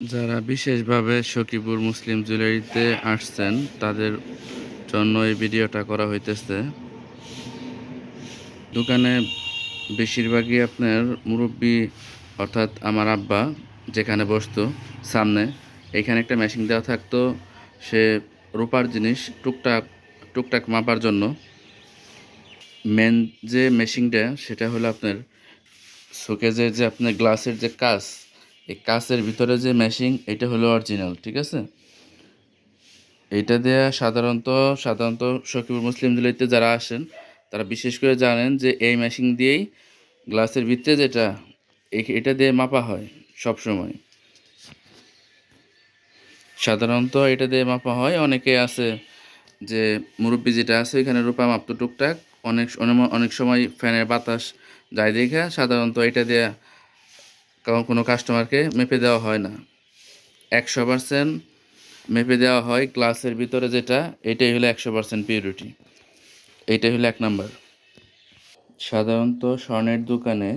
যারা বিশেষভাবে সখীপুর মুসলিম জুয়েলারিতে আসছেন, তাদের জন্য এই ভিডিওটা করা হইতেছে। দোকানে বেশিরভাগই আপনার মুরব্বি, অর্থাৎ আমার আব্বা, যেখানে বসতো, সামনে। এখানে একটা মেশিন দেওয়া থাকতো, সে রূপার জিনিস টুকটাক টুকটাক মাপার জন্য। মেন যে মেশিনটা সেটা হলো আপনার শোকেজের যে আপনার গ্লাসের যে কাজ এই কাচের ভিতরে যে মেশিন এটা হলো অরিজিনাল ঠিক আছে? এইটা দেয়া সাধারণত সাধারণত সকিবুল মুসলিম জুলাইতে যারা আসেন, তারা বিশেষ করে জানেন যে এই মেশিন দিয়েই গ্লাসের ভিতরে যেটা এটা দিয়ে মাপা হয় সব সময় সাধারণত এটা দিয়ে মাপা হয়, অনেকে আছে যে মুরব্বি যেটা আছে, এখানে রূপা মাপতো টুকটাক, অনেক, অনেক- সময় ফ্যানের বাতাস যায় দেখে, সাধারণত এটা দিয়ে কারণ কোনো কাস্টমারকে মেপে দেওয়া হয় না। একশো পার্সেন্ট মেপে দেওয়া হয় গ্লাসের ভিতরে যেটা, এটাই হলো একশো পার্সেন্ট পিউরিটি এইটাই হলো এক নাম্বার। সাধারণত স্বর্ণের দোকানে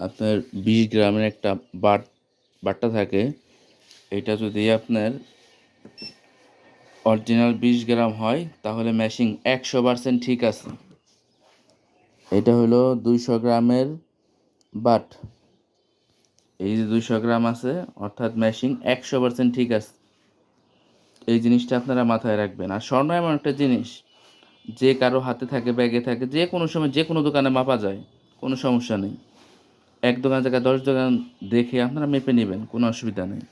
আপনার বিশ গ্রামের একটা বাট, বাট্টা থাকে। এটা যদি আপনার অরিজিনাল বিশ গ্রাম হয়, তাহলে ম্যাশিং একশো পার্সেন্ট ঠিক আছে। এটা হলো দুইশো গ্রামের বাট। এই যে দুইশো গ্রাম আছে, অর্থাৎ ম্যাশিং একশো পার্সেন্ট ঠিক আছে। এই জিনিসটা আপনারা মাথায় রাখবেন। আর স্বর্ণ এমন একটা জিনিস, যে কারও হাতে থাকে, ব্যাগে থাকে, যে কোনো সময় যে কোনো দোকানে মাপা যায়, কোনো সমস্যা নেই। এক দোকান জায়গায় দশ দোকান দেখে আপনারা মেপে নেবেন, কোনো অসুবিধা নেই।